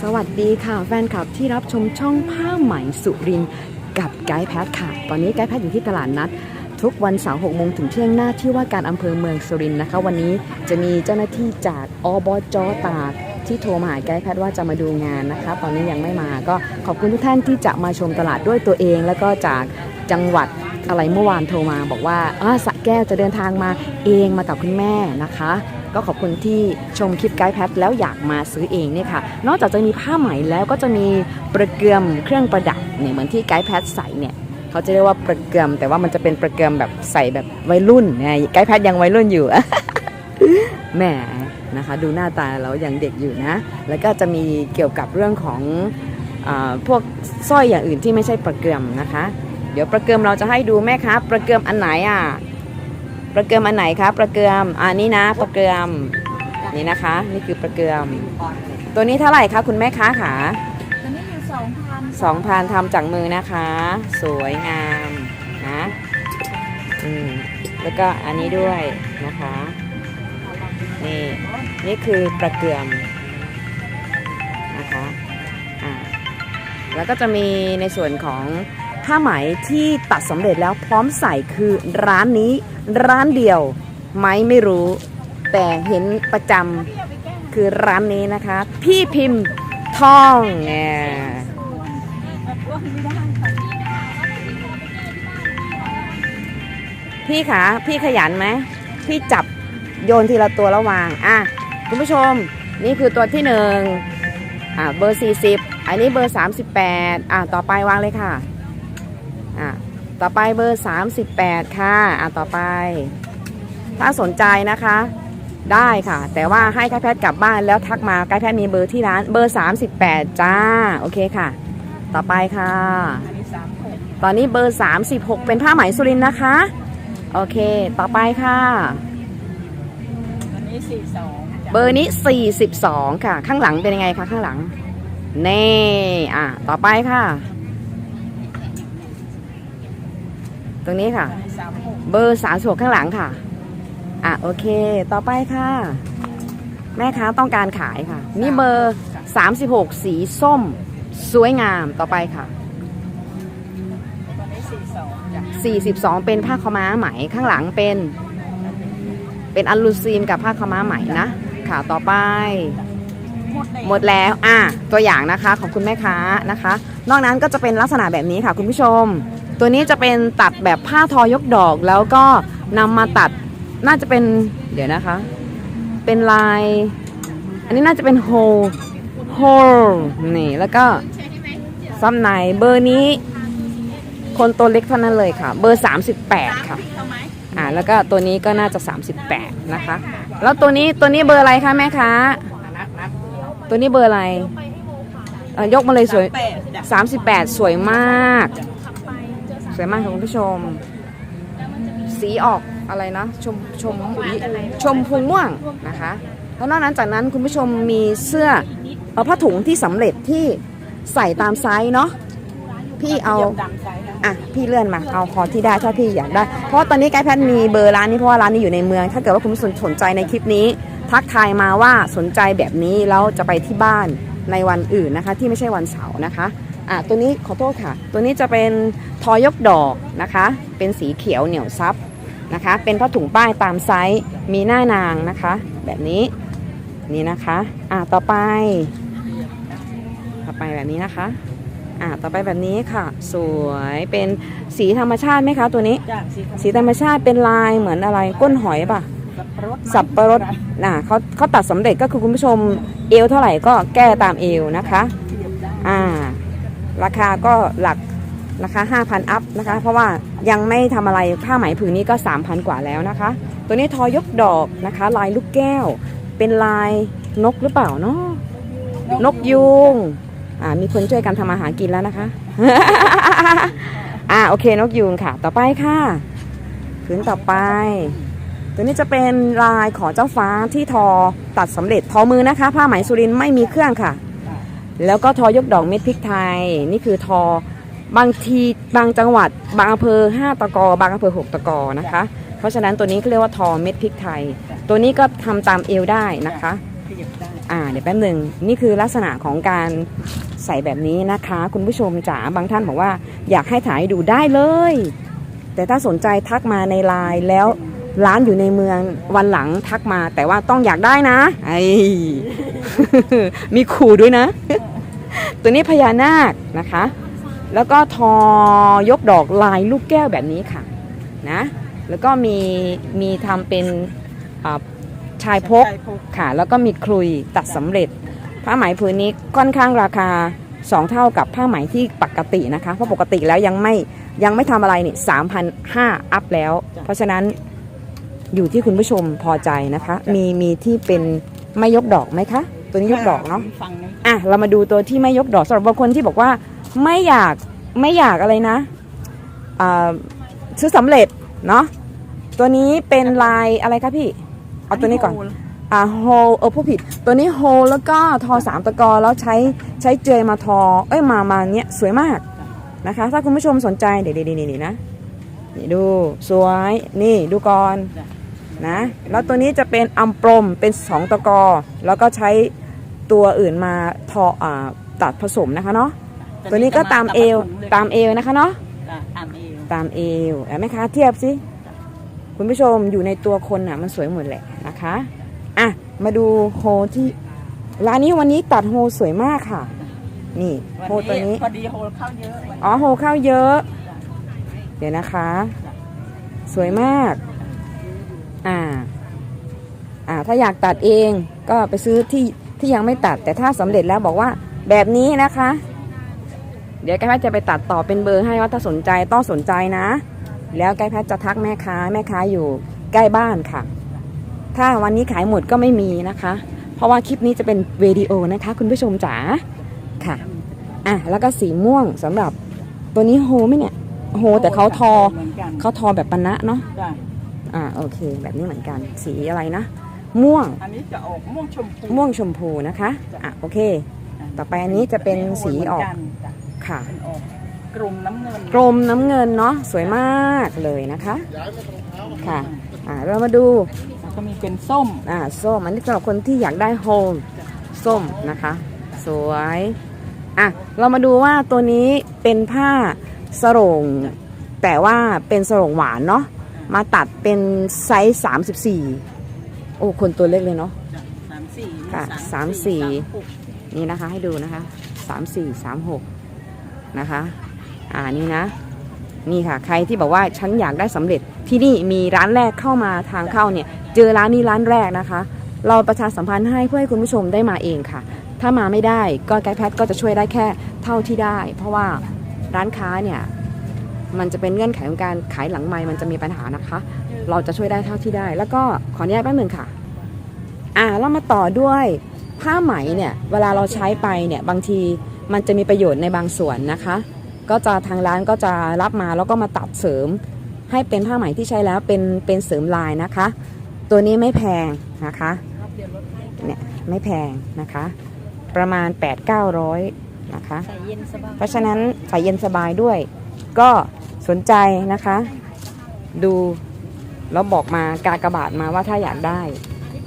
สวัสดีค่ะ แฟนคลับที่รับชมช่องผ้าไหมสุรินกับไกด์แพทค่ะ ตอนนี้ไกด์แพทอยู่ที่ตลาดนัด ทุกวันเสาร์6โมงถึงเที่ยงหน้าที่ว่าการอำเภอเมืองสุรินนะคะ วันนี้จะมีเจ้าหน้าที่จากอบจตากที่โทรมาหาไกด์แพทว่าจะมาดูงานนะคะ ตอนนี้ยังไม่มาก็ขอบคุณทุกท่านที่จะมาชมตลาดด้วยตัวเอง แล้วก็จากจังหวัดอะไรเมื่อวานโทรมาบอกว่าอ่าสะแก้วจะเดินทางมาเองมากับคุณแม่นะคะ ก็ขอบคุณที่ชมคลิปไกด์แพทแล้วอยากมาซื้อเองเนี่ยค่ะ นอกจากจะมีผ้าไหมแล้วก็จะมีประเกือมเครื่องประดับเนี่ยเหมือนที่ไกด์แพทใส่เนี่ยเขาจะเรียกว่าประเกือมแต่ว่ามันจะเป็นประเกือมแบบใส่แบบวัยรุ่นไงไกด์แพทยังวัยรุ่นอยู่แหมนะคะดูหน้าตาแล้วยังเด็กอยู่นะ แล้วก็จะมีเกี่ยวกับเรื่องของอพวกสร้อยอย่างอื่นที่ไม่ใช่ประเกือมนะคะ เดี๋ยวประเกือมเราจะให้ดูแม่ค้าประเกือมอันไหนอะ ประเกือมอันไหนคะประเกือมอันนี้นะประเกือมนี่นะคะ นี่คือประเกือม ตัวนี้เท่าไหร่คะคุณแม่ค้าขาตอนนี้อยู่สองพันสองพันทำจากมือนะคะ สวยงามนะอืมแล้วก็อันนี้ด้วยนะคะ นี่นี่คือประเกือมนะคะอ่าแล้วก็จะมีในส่วนของ ผ้าไหมที่ตัดสำเร็จแล้วพร้อมใส่คือร้านนี้ร้านเดียวไหมไม่รู้ แต่เห็นประจำคือร้านนี้นะคะ พี่พิมพ์ทองแงว่าไม่ได้ค่ะพี่คะพี่ขยันไหมพี่จับโยนทีละตัวระวาง อะ คุณผู้ชมนี่คือตัวที่หนึ่งอะเบอร์ 40 อันนี้เบอร์ 38 อะ ต่อไปวางเลยค่ะ อะต่อไปเบอร์ 38 ค่ะอะต่อไป ถ้าสนใจนะคะ ได้ค่ะ แต่ว่าให้กด์แพทย์กลับบ้านแล้วทักมากด์แพทย์มีเบอร์ที่ร้านเบอร์ 38 จ้า โอเคค่ะ ต่อไปค่ะอันนี้สามหกตอนนี้เบอร์ 36 เป็นผ้าไหมสุรินทร์นะคะ โอเค ต่อไปค่ะอันนี้สี่สองเบอร์นี้ 42 ค่ะ ข้างหลังเป็นยังไงคะข้างหลัง เน่ อะ ต่อไปค่ะ ต รงนี้ค่ะอันนี้สามหกเบอร์36ข้างหลังค่ะ อะโอเค ต่อไปค่ะ แม่ค้าต้องการขายค่ะ นี่เบอร์36สีส้ม สวยงามต่อไปค่ะตอนนี้สี่สองจ้ะ42เป็นผ้าขาวม้าไหมข้างหลังเป็น เป็นอัลลูซีนกับผ้าขาวม้าไหมนะค่ะต่อไป หมดเลยหมดแล้ว อะตัวอย่างนะคะของคุณแม่ค้านะคะ นอกนั้นก็จะเป็นลักษณะแบบนี้ค่ะ คุณผู้ชม ตัวนี้จะเป็นตัดแบบผ้าทอยกดอกแล้วก็นำมาตัดน่าจะเป็นเดี๋ยวนะคะ เป็นลาย อันนี้น่าจะเป็นโฮโฮนี่แล้วก็ซ้ำในเบอร์นี้ คนตัวเล็กเท่านั้นเลยค่ะ เบอร์ 38 ค่ะอ่าแล้วก็ตัวนี้ก็น่าจะ 38 นะคะ แล้วตัวนี้ตัวนี้เบอร์อะไรคะแม่ค้าตัวนี้เบอร์อะไรอ่อยกมาเลยสวย 38 สวยมาก วยมากค่ะคุณผู้ชม สีออกอะไรนะ ชมชมชมพูม่วงนะคะแล้วนอกนั้นจากนั้นคุณผู้ชมมีเสื้อเอาผ้าถุงที่สำเร็จที่ใส่ตามไซส์เนาะพี่เอาอะพี่เลื่อนมาเอาคอที่ได้ถ้าพี่อยากได้ เพราะตอนนี้ไกด์แพทมีเบอร์ร้านนี้เพราะว่าร้านนี้อยู่ในเมือง ถ้าเกิดว่าคุณผู้ชมสนใจในคลิปนี้ ทักทายมาว่าสนใจแบบนี้แล้วจะไปที่บ้านในวันอื่นนะคะ ที่ไม่ใช่วันเสาร์นะคะ อะตัวนี้ขอโทษค่ะ ตัวนี้จะเป็นทอยกดอกนะคะ เป็นสีเขียวเหนียวซับนะคะ เป็นผ้าถุงป้ายตามไซส์มีหน้านางนะคะ แบบนี้นี่นะคะอะต่อไป ต่อไปแบบนี้นะคะอ่าต่อไปแบบนี้ค่ะ สวยเป็นสีธรรมชาติไหมคะ ตัวนี้จ้ะสีสีธรรมชาติเป็นลายเหมือนอะไรก้นหอยป่ะสับปะรดสับปะรดน่ะเขาเขาตัดสำเร็จก็คือคุณผู้ชมเอวเท่าไหร่ก็แก้ตามเอวนะคะเทียมได้อ่า ราคาก็หลักราคา 5,000 อัพนะคะ เพราะว่ายังไม่ทำอะไรผ้าไหมผืนนี้ก็ 3,000 กว่าแล้วนะคะ ตัวนี้ทอยกดอกนะคะ ลายลูกแก้ว เป็นลายนกหรือเปล่าเนาะนกยูงอ่ามีคนช่วยกันทำอาหารกินแล้วนะคะ อ่าโอเคนกยูงค่ะ ต่อไปค่ะผืนต่อไป ตัวนี้จะเป็นลายของเจ้าฟ้าที่ทอตัดสำเร็จทอมือนะคะ ผ้าไหมสุรินไม่มีเครื่องค่ะ แล้วก็ทอยกดอกเม็ดพริกไทย นี่คือทอบางทีบางจังหวัด บางอำเภอ 5 ตะกอ บางอำเภอ 6 ตะกอนะคะ เพราะฉะนั้นตัวนี้เขาเรียกว่าทอเม็ดพริกไทย ตัวนี้ก็ทำตามเอวได้นะคะขยับได้อ่าเดี๋ยวแป๊บหนึ่งนี่คือลักษณะของการใส่แบบนี้นะคะ คุณผู้ชมจ๋าบางท่านบอกว่าอยากให้ถ่ายให้ดูได้เลย แต่ถ้าสนใจทักมาในไลน์แล้ว ร้านอยู่ในเมืองวันหลังทักมา แต่ว่าต้องอยากได้นะ ไอมีขู่ด้วยนะ ตัวนี้พญานาคนะคะ แล้วก็ทอยกดอกลายลูกแก้วแบบนี้ค่ะนะแล้วก็มีมีทำเป็นชายพกค่ะ แล้วก็มีคลุยตัดสำเร็จ ผ้าไหมผืนนี้ค่อนข้างราคา2เท่ากับผ้าไหมที่ปกตินะคะ เพราะปกติแล้วยังไม่ยังไม่ทำอะไรนี่สามพันห้าอัพแล้ว เพราะฉะนั้น อยู่ที่คุณผู้ชมพอใจนะคะ มีมีที่เป็นไม่ยกดอกไหมคะ ตัวนี้ยกดอกเนาะฟังนะอะเรามาดูตัวที่ไม่ยกดอกสำหรับบางคนที่บอกว่าไม่อยากไม่อยากอะไรนะอ่าซื้อสำเร็จเนาะตัวนี้เป็นลายอะไรคะพี่เอาตัวนี้ก่อนอ่าโฮเออผู้ผิด ตัวนี้โฮแล้วก็ทอสามตะกอแล้วใช้ใช้เจยมาทอ เอ้ยมามาเนี้ยสวยมากนะคะ ถ้าคุณผู้ชมสนใจเดี๋ยวๆนี่นี่นะนี่ดูสวยนี่ดูก่อน นะแล้วตัวนี้จะเป็นอัมปรมเป็นสองตะกอ แล้วก็ใช้ตัวอื่นมาทออ่าตัดผสมนะคะเนาะตัวนี้ก็ตามเอวตามเอวนะคะเนาะจ้ะตามเอวตามเอวเห็นไหมคะเทียบสิคุณผู้ชมอยู่ในตัวคนอะมันสวยหมดแหละนะคะอะมาดูโฮที่ร้านนี้วันนี้ตัดโฮสวยมากค่ะ นี่โฮตัวนี้พอดีโฮเข้าเยอะวันนี้อ๋อโฮเข้าเยอะ เดี๋ยวนะคะ สวยมาก อ่า อ่า ถ้าอยากตัดเองก็ไปซื้อที่ที่ยังไม่ตัด แต่ถ้าสำเร็จแล้วบอกว่าแบบนี้นะคะ เดี๋ยวแกแพทย์จะไปตัดต่อเป็นเบอร์ให้ว่าถ้าสนใจต้องสนใจนะ แล้วแกแพทย์จะทักแม่ค้าแม่ค้าอยู่ใกล้บ้านค่ะ ถ้าวันนี้ขายหมดก็ไม่มีนะคะ เพราะว่าคลิปนี้จะเป็นวิดีโอนะคะ คุณผู้ชมจ๋าค่ะ อะแล้วก็สีม่วงสำหรับตัวนี้โฮไหมเนี่ยโฮแต่เขาทอเขาทอแบบปะนะเนาะ อ่าโอเค แบบนี้เหมือนกัน สีอะไรนะ ม่วง อันนี้จะออกม่วงชมพูม่วงชมพูนะคะ อะโอเค ต่อไปอันนี้จะเป็นสีออกเหมืนนจ้ะค่ะเป็นออกกลุ่มน้ำเงินกรมน้ำเงินเนาะสวยมากเลยนะคะค่ะอ่าเรามาดูแล้วก็มีเป็นส้มอ่าส้มอันนี้สำหรับคนที่อยากได้โฮมส้มนะคะ สวยอะเรามาดูว่าตัวนี้เป็นผ้าสโรงแต่ว่าเป็นสโรงหวานเนาะ มาตัดเป็นไซส์34โอ้ คนตัวเล็กเลยเนาะสามสี่ค่ะสามสี่นี่นะคะให้ดูนะคะ3 4 3 6นะคะ อ่านี่นะ นี่ค่ะ ใครที่บอกว่าฉันอยากได้สำเร็จที่นี่มีร้านแรกเข้ามาทางเข้าเนี่ย เจอร้านนี้ร้านแรกนะคะ เราประชาสัมพันธ์ให้เพื่อให้คุณผู้ชมได้มาเองค่ะ ถ้ามาไม่ได้ก็ไกด์แพทก็จะช่วยได้แค่เท่าที่ได้ เพราะว่าร้านค้าเนี่ย มันจะเป็นเงื่อนไขของการขายหลังไม้มันจะมีปัญหานะคะ เราจะช่วยได้เท่าที่ได้ แล้วก็ขออนุญาตแป๊บหนึ่งค่ะ อ่าเรามาต่อด้วยผ้าไหมเนี่ยเวลาเราใช้ไปเนี่ยบางทีมันจะมีประโยชน์ในบางส่วนนะคะ ก็จะทางร้านก็จะรับมาแล้วก็มาตัดเสริม ให้เป็นผ้าไหมที่ใช้แล้วเป็นเป็นเสริมลายนะคะ ตัวนี้ไม่แพงนะคะเนี่ยไม่แพงนะคะ ประมาณ 8 9 0 0นะคะใส่เย็นสบายเพราะฉะนั้นใส่เย็นสบายด้วย ก็ สนใจนะคะ ดูแล้วบอกมากากระบาดมาว่าถ้าอยากได้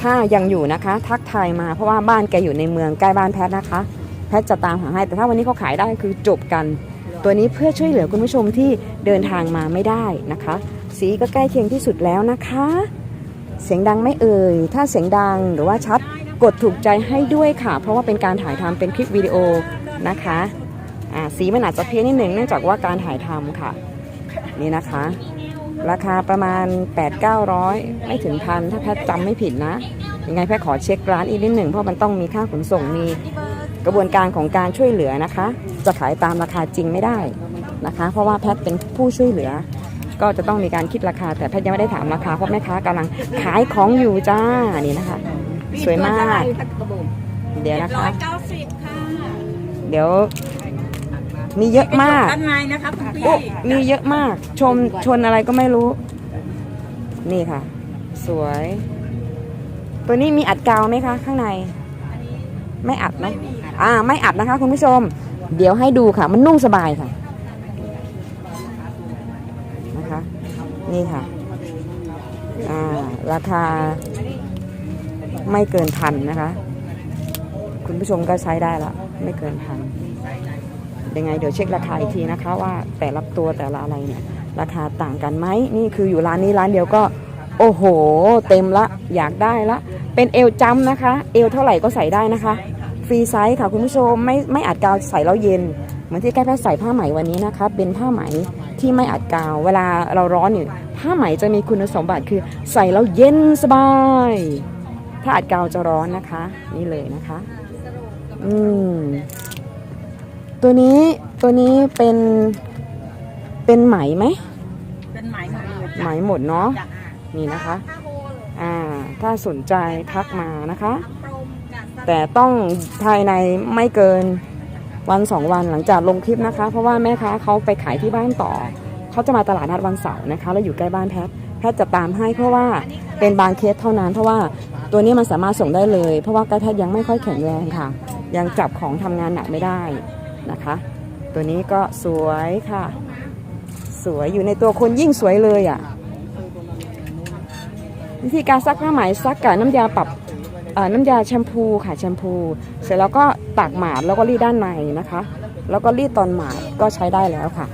ถ้ายังอยู่นะคะ ทักทายมาเพราะว่าบ้านแกอยู่ในเมืองใกล้บ้านแพทย์นะคะ แพทย์จะตามหาให้แต่ถ้าวันนี้เขาขายได้คือจบกัน ตัวนี้เพื่อช่วยเหลือคุณผู้ชมที่เดินทางมาไม่ได้นะคะ สีก็ใกล้เคียงที่สุดแล้วนะคะ เสียงดังไม่เอ่ยถ้าเสียงดังหรือว่าชัดกดถูกใจให้ด้วยค่ะ เพราะว่าเป็นการถ่ายทำเป็นคลิปวิดีโอนะคะสีมันอาจจะเพี้ยนนิดหนึ่งเนื่องจากว่าการถ่ายทำค่ะ นี่นะคะ ราคาประมาณ 8 9 0 0 ไม่ถึงพันถ้าแพทย์จำไม่ผิดนะ ยังไงแพทย์ขอเช็คร้านอีกนิดหนึ่งเพราะมันต้องมีค่าขนส่งมีกระบวนการของการช่วยเหลือนะคะ จะขายตามราคาจริงไม่ได้นะคะ เพราะว่าแพทย์เป็นผู้ช่วยเหลือ ก็จะต้องมีการคิดราคา แต่แพทย์ยังไม่ได้ถามราคาเพราะแม่ค้ากำลังขายของอยู่จ้านี่นะคะ สวยมาก เดี๋ยวนะคะเก้าสิบค่ะเดี๋ยว มีเยอะมากด้านในนะคะคุณพี่โอ้มีเยอะมาก ชมชนอะไรก็ไม่รู้ นี่ค่ะ สวย ตัวนี้มีอัดกาวไหมคะ ข้างใน ไม่อัดเนอะอ่า ไม่อัดนะคะ คุณผู้ชม เดี๋ยวให้ดูค่ะ มันนุ่งสบายค่ะ นะคะ นี่ค่ะ อ่า ราคา ไม่เกินพันนะคะ คุณผู้ชมก็ใช้ได้ละ ไม่เกินพัน ยังไงเดี๋ยวเช็คราคาอีกทีนะคะว่าแต่ละตัวแต่ละอะไรเนี่ยราคาต่างกันไหมนี่คืออยู่ร้านนี้ร้านเดียวก็ โอ้โห เต็มละอยากได้ละ เป็นเอวจำนะคะ เอวเท่าไหร่ก็ใส่ได้นะคะ ฟรีไซส์ค่ะคุณผู้ชมไม่ไม่อัดกาวใส่แล้วเย็น เหมือนที่แก้แพทย์ใส่ผ้าไหมวันนี้นะคะ เป็นผ้าไหมที่ไม่อัดกาว เวลาเราร้อนเนี่ยผ้าไหมจะมีคุณสมบัติคือใส่แล้วเย็นสบาย ถ้าอัดกาวจะร้อนนะคะ นี่เลยนะคะ อืม ตัวนี้ตัวนี้เป็นเป็นไหมไหมเป็นไหมหมดเลยไหมหมดเนาะจ้ะนี่นะคะถ้าโฮเลยอ่าถ้าสนใจทักมานะคะโปรมกับสแต่ต้องภายในไม่เกินวันสองวันหลังจากลงคลิปนะคะ เพราะว่าแม่ค้าเขาไปขายที่บ้านต่อ เขาจะมาตลาดนัดวันเสาร์นะคะแล้วอยู่ใกล้บ้านแพทย์แพทย์จะตามให้เพราะว่าเป็นบางเคสเท่านั้น เพราะว่าตัวนี้มันสามารถส่งได้เลย เพราะว่าใกล้แพทย์ยังไม่ค่อยแข็งแรงค่ะ ยังจับของทำงานหนักไม่ได้ นะคะ ตัวนี้ก็สวยค่ะ สวยอยู่ในตัวคนยิ่งสวยเลยอะ วิธีการซักผ้าไหมซักกับน้ำยาปรับน้ำยาแชมพูค่ะแชมพู เสร็จแล้วก็ตากหมาดแล้วก็รีดด้านในนะคะ แล้วก็รีดตอนหมาดก็ใช้ได้แล้วค่ะ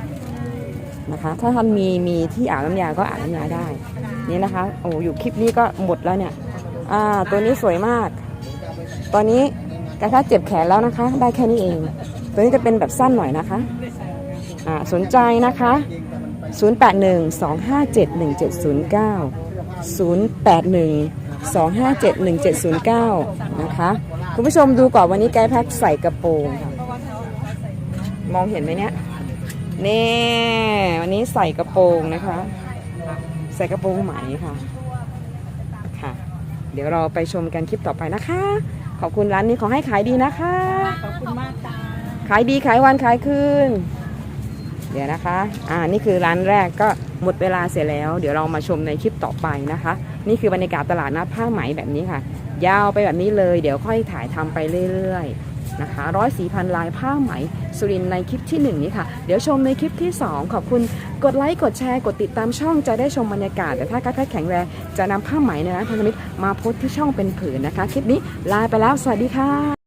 นะคะ ถ้าท่านมีมีที่อาบน้ำยาก็อาบน้ำยาได้ นี่นะคะโอ้อยู่คลิปนี้ก็หมดแล้วเนี่ยอ่าตัวนี้สวยมาก ตอนนี้กระทะเจ็บแขนแล้วนะคะ ได้แค่นี้เอง ตัวนี้จะเป็นแบบสั้นหน่อยนะคะอ่าสนใจนะคะ0812571709 นะคะ คุณผู้ชมดูก่อนวันนี้ไกด์แพ็คใส่กระโปรงค่ะ มองเห็นไหมเนี่ยนี่วันนี้ใส่กระโปรงนะคะ ใส่กระโปรงไหมค่ะค่ะ เดี๋ยวเราไปชมกันคลิปต่อไปนะคะ ขอบคุณร้านนี้ขอให้ขายดีนะคะ ขอบคุณมากจ้า ขายดีขายวันขายคืนเดี๋ยวนะคะ อ่า นี่คือร้านแรกก็หมดเวลาเสียแล้ว เดี๋ยวเรามาชมในคลิปต่อไปนะคะ นี่คือบรรยากาศตลาดนัดผ้าไหมแบบนี้ค่ะ ยาวไปแบบนี้เลย เดี๋ยวค่อยถ่ายทำไปเรื่อยๆนะคะร้อยสี่พันลายผ้าไหมสุรินในคลิปที่หนึ่งนี้ค่ะ เดี๋ยวชมในคลิปที่สองขอบคุณ กดไลค์ กดแชร์ กดติดตามช่องจะได้ชมบรรยากาศ แต่ถ้าการแพทย์แข็งแรงจะนำผ้าไหมในร้านพันธมิตรมาโพสที่ช่องเป็นผืนนะคะ คลิปนี้ลาไปแล้ว สวัสดีค่ะ